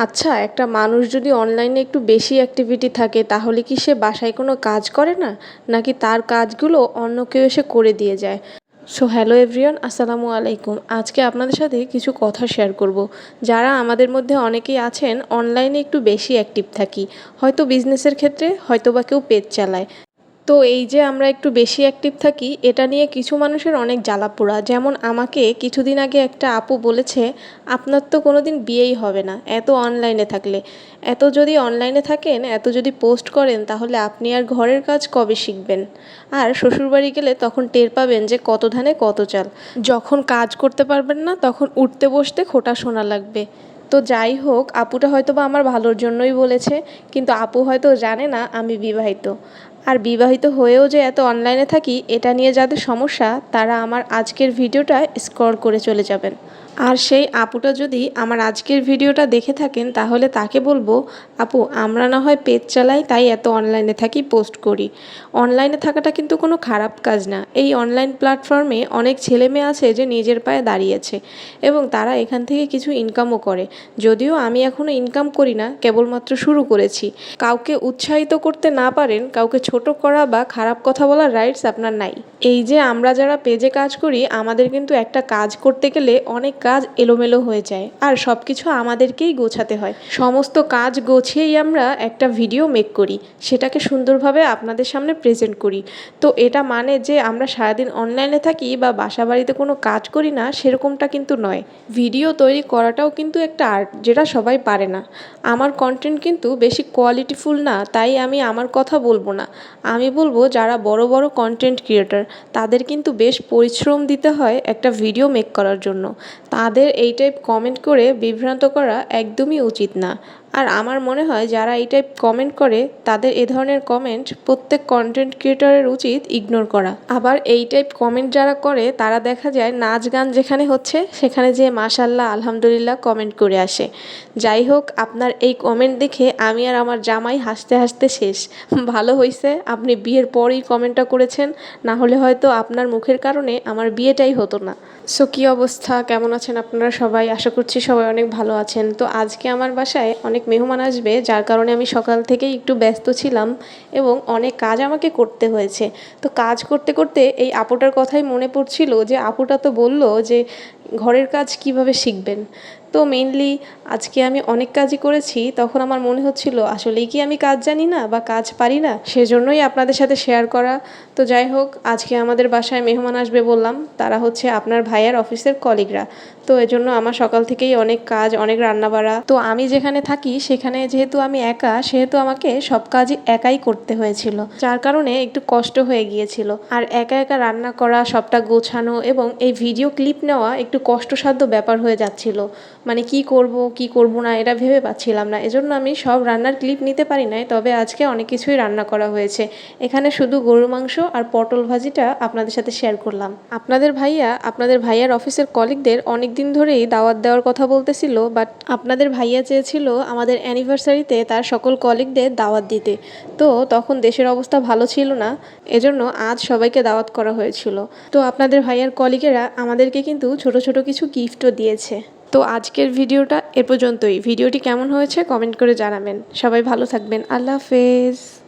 আচ্ছা একটা মানুষ যদি অনলাইনে একটু বেশি অ্যাক্টিভিটি থাকে, তাহলে কি সে বাসায় কোনো কাজ করে না? নাকি তার কাজগুলো অন্য কেউ এসে করে দিয়ে যায়? সো হ্যালো এভরিওয়ান আসসালামু আলাইকুম। আজকে আপনাদের সাথে কিছু কথা শেয়ার করব। যারা আমাদের মধ্যে অনেকেই আছেন অনলাইনে একটু বেশি অ্যাক্টিভ থাকি। হয়তো বিজনেসের ক্ষেত্রে হয়তো বা কেউ পেজ চালায়। তো এই যে আমরা একটু বেশি অ্যাক্টিভ থাকি, এটা নিয়ে কিছু মানুষের অনেক জ্বালাপোড়া। যেমন আমাকে কিছুদিন আগে একটা আপু বলেছে, আপনার তো কোনো দিন বিয়েই হবে না, এত অনলাইনে থাকলে। এত যদি অনলাইনে থাকেন, এত যদি পোস্ট করেন, তাহলে আপনি আর ঘরের কাজ কবে শিখবেন? আর শ্বশুরবাড়ি গেলে তখন টের পাবেন যে কত ধানে কত চাল। যখন কাজ করতে পারবেন না, তখন উঠতে বসতে খোটা শোনা লাগবে। তো যাই হোক, আপুটা হয়তো বা আমার ভালোর জন্যই বলেছে, কিন্তু আপু হয়তো জানে না আমি বিবাহিত। আর বিবাহিত হয়েও যে এত অনলাইনে থাকি, এটা নিয়ে যাদের সমস্যা, তারা আমার আজকের ভিডিওটা স্ক্রল করে চলে যাবেন। আর সেই আপুটা যদি আমার আজকের ভিডিওটা দেখে থাকেন, তাহলে তাকে বলব, আপু, আমরা না হয় পেজ চালাই, তাই এত অনলাইনে থাকি, পোস্ট করি। অনলাইনে থাকাটা কিন্তু কোনো খারাপ কাজ না। এই অনলাইন প্ল্যাটফর্মে অনেক ছেলে মেয়ে আছে যে নিজের পায়ে দাঁড়িয়েছে এবং তারা এখান থেকে কিছু ইনকামও করে। যদিও আমি এখনও ইনকাম করি না, কেবলমাত্র শুরু করেছি। কাউকে উৎসাহিত করতে না পারেন, কাউকে ছোট করা বা খারাপ কথা বলার রাইটস আপনার নাই। এই যে আমরা যারা পেজে কাজ করি, আমাদের কিন্তু একটা কাজ করতে গেলে অনেক কাজ এলোমেলো হয়ে যায়, আর সব কিছু আমাদেরকেই গোছাতে হয়। সমস্ত কাজ গোছিয়েই আমরা একটা ভিডিও মেক করি, সেটাকে সুন্দরভাবে আপনাদের সামনে প্রেজেন্ট করি। তো এটা মানে যে আমরা সারাদিন অনলাইনে থাকি বা বাসা বাড়িতে কোনো কাজ করি না, সেরকমটা কিন্তু নয়। ভিডিও তৈরি করাটাও কিন্তু একটা আর্ট যেটা সবাই পারে না। আমার কন্টেন্ট কিন্তু বেশি কোয়ালিটিফুল না, তাই আমি আমার কথা বলব না। আমি বলব যারা বড় বড় কন্টেন্ট ক্রিয়েটার তাদের কিন্তু বেশ পরিশ্রম দিতে হয় একটা ভিডিও মেক করার জন্য। তাদের এই টাইপ কমেন্ট করে বিভ্রান্ত করা একদমই উচিত না। আর আমার মনে হয় যারা এই টাইপ কমেন্ট করে, তাদের এ ধরনের কমেন্ট প্রত্যেক কন্টেন্ট ক্রিয়েটরের উচিত ইগনোর করা। আবার এই টাইপ কমেন্ট যারা করে, তারা দেখা যায় নাচ গান যেখানে হচ্ছে, সেখানে যে মাশাল্লাহ আলহামদুলিল্লাহ কমেন্ট করে আসে। যাই হোক, আপনার এই কমেন্ট দেখে আমি আর আমার জামাই হাসতে হাসতে শেষ। ভালো হয়েছে আপনি বিয়ের পরই কমেন্টটা করেছেন, না হলে হয়তো আপনার মুখের কারণে আমার বিয়েটাই হতো না। সো কী অবস্থা? কেমন আছেন আপনারা সবাই? আশা করছি সবাই অনেক ভালো আছেন। তো আজকে আমার বাসায় অনেক মেহমান আসবে, যার কারণে আমি সকাল থেকেই একটু ব্যস্ত ছিলাম এবং অনেক কাজ আমাকে করতে হয়েছে। তো কাজ করতে করতে এই আপুটার কথাই মনে পড়ছিল যে, আপুটা তো বলল যে, ঘরের কাজ কীভাবে শিখবেন? তো মেইনলি আজকে আমি অনেক কাজই করেছি, তখন আমার মনে হচ্ছিল, আসলেই কি আমি কাজ জানি না বা কাজ পারি না? সেজন্যই আপনাদের সাথে শেয়ার করা। তো যাই হোক, আজকে আমাদের বাসায় মেহমান আসবে বললাম, তারা হচ্ছে আপনার ভাইয়ের অফিসের কলিগরা তো এজন্য আমার সকাল থেকেই অনেক কাজ, অনেক রান্নাবাড়া। তো আমি যেখানে থাকি, সেখানে যেহেতু আমি একা, সেহেতু আমাকে সব কাজই একাই করতে হয়েছিল, যার কারণে একটু কষ্ট হয়ে গিয়েছিল। আর একা একা রান্না করা, সবটা গোছানো এবং এই ভিডিও ক্লিপ নেওয়া একটু কষ্টসাধ্য ব্যাপার হয়ে যাচ্ছিল। মানে কি করব কি করব না, এটা ভেবে পাচ্ছিলাম না। এজন্য আমি সব রান্নার ক্লিপ নিতে পারি নাই, তবে আজকে অনেক কিছুই রান্না করা হয়েছে। এখানে শুধু গরুর মাংস আর পটল ভাজিটা আপনাদের সাথে শেয়ার করলাম। আপনাদের ভাইয়া, আপনাদের ভাইয়ার অফিসের কলিগদের অনেক দিন ধরেই দাওয়াত দেওয়ার কথা বলতেছিল বাট আপনাদের ভাইয়া চেয়েছিল আমাদের অ্যানিভার্সারিতে তার সকল কলিগদের দাওয়াত দিতে। তো তখন দেশের অবস্থা ভালো ছিল না, এজন্য আজ সবাইকে দাওয়াত করা হয়েছিল। তো আপনাদের ভাইয়ার কলিগেরা আমাদেরকে কিন্তু ছোট ছোট কিছু গিফটও দিয়েছে। তো আজকের ভিডিওটা এ পর্যন্তই। ভিডিওটি কেমন হয়েছে কমেন্ট করে জানাবেন। সবাই ভালো থাকবেন। আল্লাহ হাফেজ।